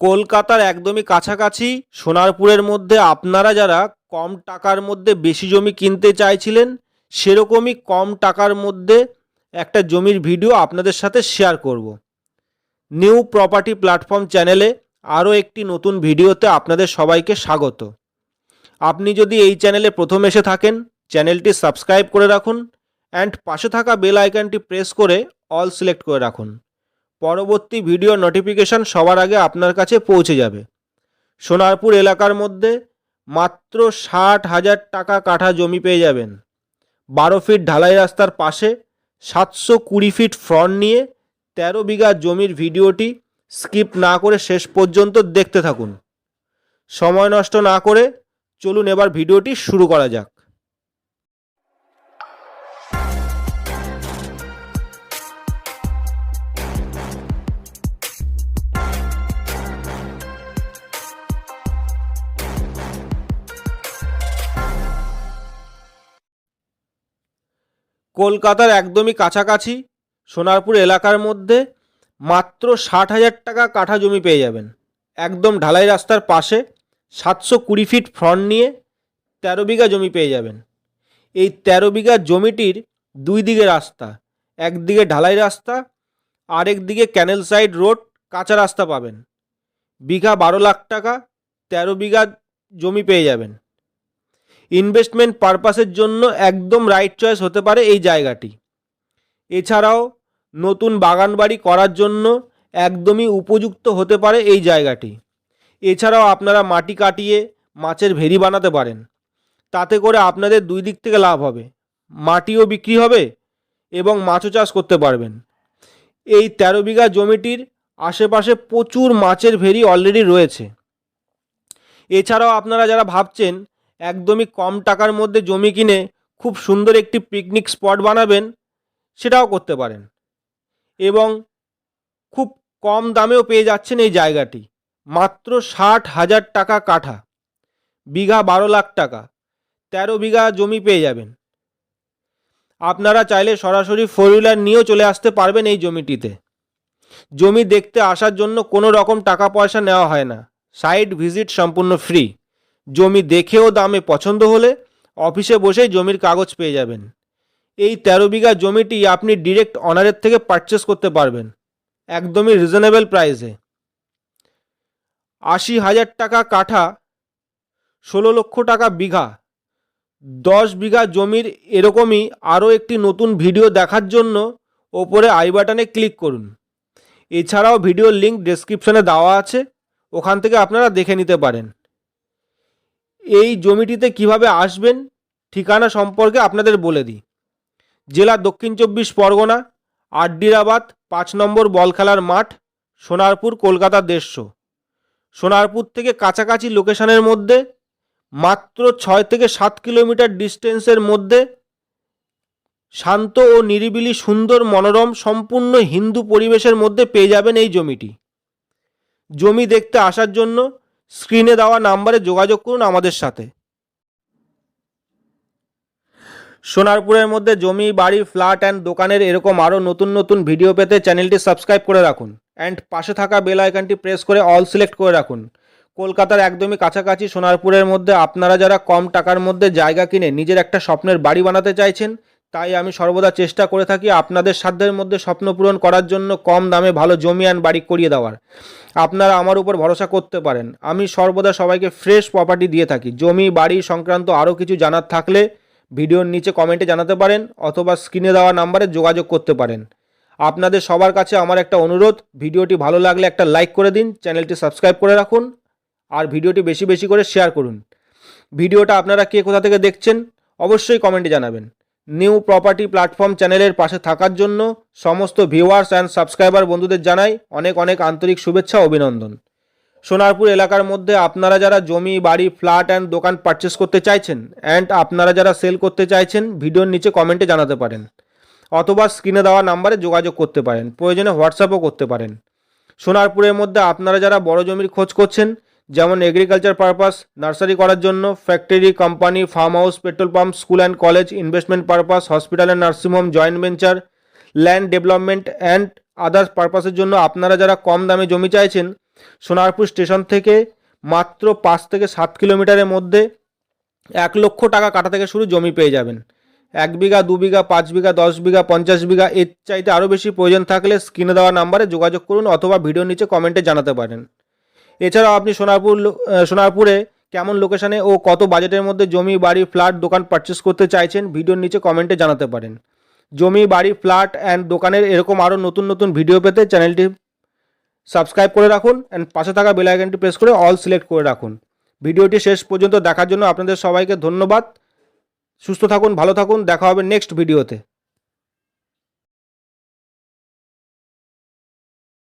কলকাতার একদমই কাছাকাছি, সোনারপুরের মধ্যে আপনারা যারা কম টাকার মধ্যে বেশি জমি কিনতে চাইছিলেন, সেরকমই কম টাকার মধ্যে একটা জমির ভিডিও আপনাদের সাথে শেয়ার করব। নিউ প্রপার্টি প্ল্যাটফর্ম চ্যানেলে আরও একটি নতুন ভিডিওতে আপনাদের সবাইকে স্বাগত। আপনি যদি এই চ্যানেলে প্রথম এসে থাকেন, চ্যানেলটি সাবস্ক্রাইব করে রাখুন, অ্যান্ড পাশে থাকা বেল আইকনটি প্রেস করে অল সিলেক্ট করে রাখুন। পরবর্তী ভিডিও নোটিফিকেশন সবার আগে আপনার কাছে পৌঁছে যাবে। সোনারপুর এলাকার মধ্যে মাত্র ষাট হাজার টাকা কাঠা জমি পেয়ে যাবেন। বারো ফিট ঢালাই রাস্তার পাশে সাতশো কুড়ি ফিট ফ্রন্ট নিয়ে তেরো বিঘা জমির ভিডিওটি স্কিপ না করে শেষ পর্যন্ত দেখতে থাকুন। সময় নষ্ট না করে চলুন এবার ভিডিওটি শুরু করা যাক। কলকাতার একদমই কাছাকাছি, সোনারপুর এলাকার মধ্যে মাত্র ষাট হাজার টাকা কাঠা জমি পেয়ে যাবেন। একদম ঢালাই রাস্তার পাশে সাতশো কুড়ি ফিট ফ্রন্ট নিয়ে তেরো বিঘা জমি পেয়ে যাবেন। এই তেরো বিঘা জমিটির দুই দিকে রাস্তা, একদিকে ঢালাই রাস্তা, আরেক দিকে ক্যানেল সাইড রোড কাঁচা রাস্তা পাবেন। বিঘা বারো লাখ টাকা, তেরো বিঘা জমি পেয়ে যাবেন। ইনভেস্টমেন্ট পারপাসের জন্য একদম রাইট চয়েস হতে পারে এই জায়গাটি। এছাড়াও নতুন বাগান বাড়ি করার জন্য একদমই উপযুক্ত হতে পারে এই জায়গাটি। এছাড়াও আপনারা মাটি কাটিয়ে মাছের ভেরি বানাতে পারেন। তাতে করে আপনাদের দুই দিক থেকে লাভ হবে। মাটিও বিক্রি হবে এবং মাছও চাষ করতে পারবেন। এই তেরো বিঘা জমিটির আশেপাশে প্রচুর মাছের ভেরি অলরেডি রয়েছে। এছাড়াও আপনারা যারা ভাবছেন একদমই কম টাকার মধ্যে জমি কিনে খুব সুন্দর একটি পিকনিক স্পট বানাবেন, সেটাও করতে পারেন। এবং খুব কম দামেও পেয়ে যাচ্ছেন এই জায়গাটি। মাত্র ষাট হাজার টাকা কাঠা, বিঘা বারো লাখ টাকা, তেরো বিঘা জমি পেয়ে যাবেন। আপনারা চাইলে সরাসরি ফোর হুইলার নিয়েও চলে আসতে পারবেন এই জমিটিতে। জমি দেখতে আসার জন্য কোনো রকম টাকা পয়সা নেওয়া হয় না। সাইট ভিজিট সম্পূর্ণ ফ্রি জমি দেখেও দামে পছন্দ হলে অফিসে বসেই জমির কাগজ পেয়ে যাবেন। এই তেরো বিঘা জমিটি আপনি ডিরেক্ট অনারের থেকে পারচেস করতে পারবেন, একদমই রিজনেবল প্রাইসে আশি হাজার টাকা কাঠা, ষোলো লক্ষ টাকা বিঘা, দশ বিঘা জমির এরকমই আরও একটি নতুন ভিডিও দেখার জন্য ওপরে আই বাটনে ক্লিক করুন। এছাড়াও ভিডিওর লিঙ্ক ডেসক্রিপশনে দেওয়া আছে, ওখান থেকে আপনারা দেখে নিতে পারেন। এই জমিটিতে কীভাবে আসবেন, ঠিকানা সম্পর্কে আপনাদের বলে দিই। জেলা দক্ষিণ চব্বিশ পরগনা, আড্ডিরাবাদ, পাঁচ নম্বর বল খেলার মাঠ, সোনারপুর, কলকাতা দেড়শো। সোনারপুর থেকে কাছাকাছি লোকেশনের মধ্যে, মাত্র ছয় থেকে সাত কিলোমিটার ডিস্টেন্সের মধ্যে, শান্ত ও নিরিবিলি সুন্দর মনোরম সম্পূর্ণ হিন্দু পরিবেশের মধ্যে পেয়ে যাবেন এই জমিটি। জমি দেখতে আসার জন্য স্ক্রিনে দেওয়া নাম্বারে যোগাযোগ করুন আমাদের সাথে। সোনারপুরের মধ্যে জমি, বাড়ি, ফ্ল্যাট অ্যান্ড দোকানের এরকম আরও নতুন নতুন ভিডিও পেতে চ্যানেলটি সাবস্ক্রাইব করে রাখুন। অ্যান্ড পাশে থাকা বেল আইকনটি প্রেস করে অল সিলেক্ট করে রাখুন। কলকাতার একদমই কাছাকাছি সোনারপুরের মধ্যে আপনারা যারা কম টাকার মধ্যে জায়গা কিনে নিজের একটা স্বপ্নের বাড়ি বানাতে চাইছেন তাই আমি সর্বদা চেষ্টা করে থাকি আপনাদের সাধ্যের মধ্যে স্বপ্ন পূরণ করার জন্য কম দামে ভালো জমি অ্যান্ড বাড়ি করিয়ে দেওয়ার। আপনারা আমার উপর ভরসা করতে পারেন। আমি সর্বদা সবাইকে ফ্রেশ প্রপার্টি দিয়ে থাকি। জমি, বাড়ি সংক্রান্ত আরও কিছু জানার থাকলে ভিডিওর নিচে কমেন্টে জানাতে পারেন অথবা স্ক্রিনে দেওয়া নাম্বারে যোগাযোগ করতে পারেন। আপনাদের সবার কাছে আমার একটা অনুরোধ, ভিডিওটি ভালো লাগলে একটা লাইক করে দিন, চ্যানেলটি সাবস্ক্রাইব করে রাখুন, আর ভিডিওটি বেশি বেশি করে শেয়ার করুন। ভিডিওটা আপনারা কে কোথা থেকে দেখছেন, অবশ্যই কমেন্টে জানাবেন। নিউ প্রপার্টি প্ল্যাটফর্ম চ্যানেলের পাশে থাকার জন্য সমস্ত ভিউয়ার্স অ্যান্ড সাবস্ক্রাইবার বন্ধুদের জানাই অনেক অনেক আন্তরিক শুভেচ্ছা অভিনন্দন। সোনারপুর এলাকার মধ্যে আপনারা যারা জমি, বাড়ি, ফ্ল্যাট অ্যান্ড দোকান পারচেস করতে চাইছেন অ্যান্ড আপনারা যারা সেল করতে চাইছেন, ভিডিওর নিচে কমেন্টে জানাতে পারেন। অথবা স্ক্রিনে দেওয়া নাম্বারে যোগাযোগ করতে পারেন, প্রয়োজনে হোয়াটসঅ্যাপও করতে পারেন। সোনারপুরের মধ্যে আপনারা যারা বড় জমির খোঁজ করছেন যেমন এগ্রিকালচার পারপাস নার্সারি করার জন্য factory company farm house petrol pump school and college investment purpose hospital and nursing home joint venture land development and others পারপাসের জন্য আপনারা যারা কম দামে জমি চাইছেন, সোনারপুর স্টেশন থেকে মাত্র পাঁচ থেকে সাত কিলোমিটারের মধ্যে এক লক্ষ টাকা কাটা থেকে শুরু জমি পেয়ে যাবেন। এক বিঘা, দু বিঘা, পাঁচ বিঘা, দশ বিঘা, পঞ্চাশ বিঘা, এর চাইতে আরও বেশি প্রয়োজন থাকলে স্ক্রিনে দেওয়া নাম্বারে যোগাযোগ করুন অথবা ভিডিওর নিচে কমেন্টে জানাতে পারেন। এছাড়াও আপনি সোনারপুর সোনারপুরে কেমন লোকেশানে ও কত বাজেটের মধ্যে জমি, বাড়ি ফ্ল্যাট দোকান পারচেস করতে চাইছেন, ভিডিওর নিচে কমেন্টে জানাতে পারেন। জমি, বাড়ি ফ্ল্যাট অ্যান্ড দোকানের এরকম আরও নতুন নতুন ভিডিও পেতে চ্যানেলটি সাবস্ক্রাইব করে রাখুন অ্যান্ড পাশে থাকা বেল আইকনটি প্রেস করে অল সিলেক্ট করে রাখুন। ভিডিওটি শেষ পর্যন্ত দেখার জন্য আপনাদের সবাইকে ধন্যবাদ। সুস্থ থাকুন, ভালো থাকুন, দেখা হবে নেক্সট ভিডিওতে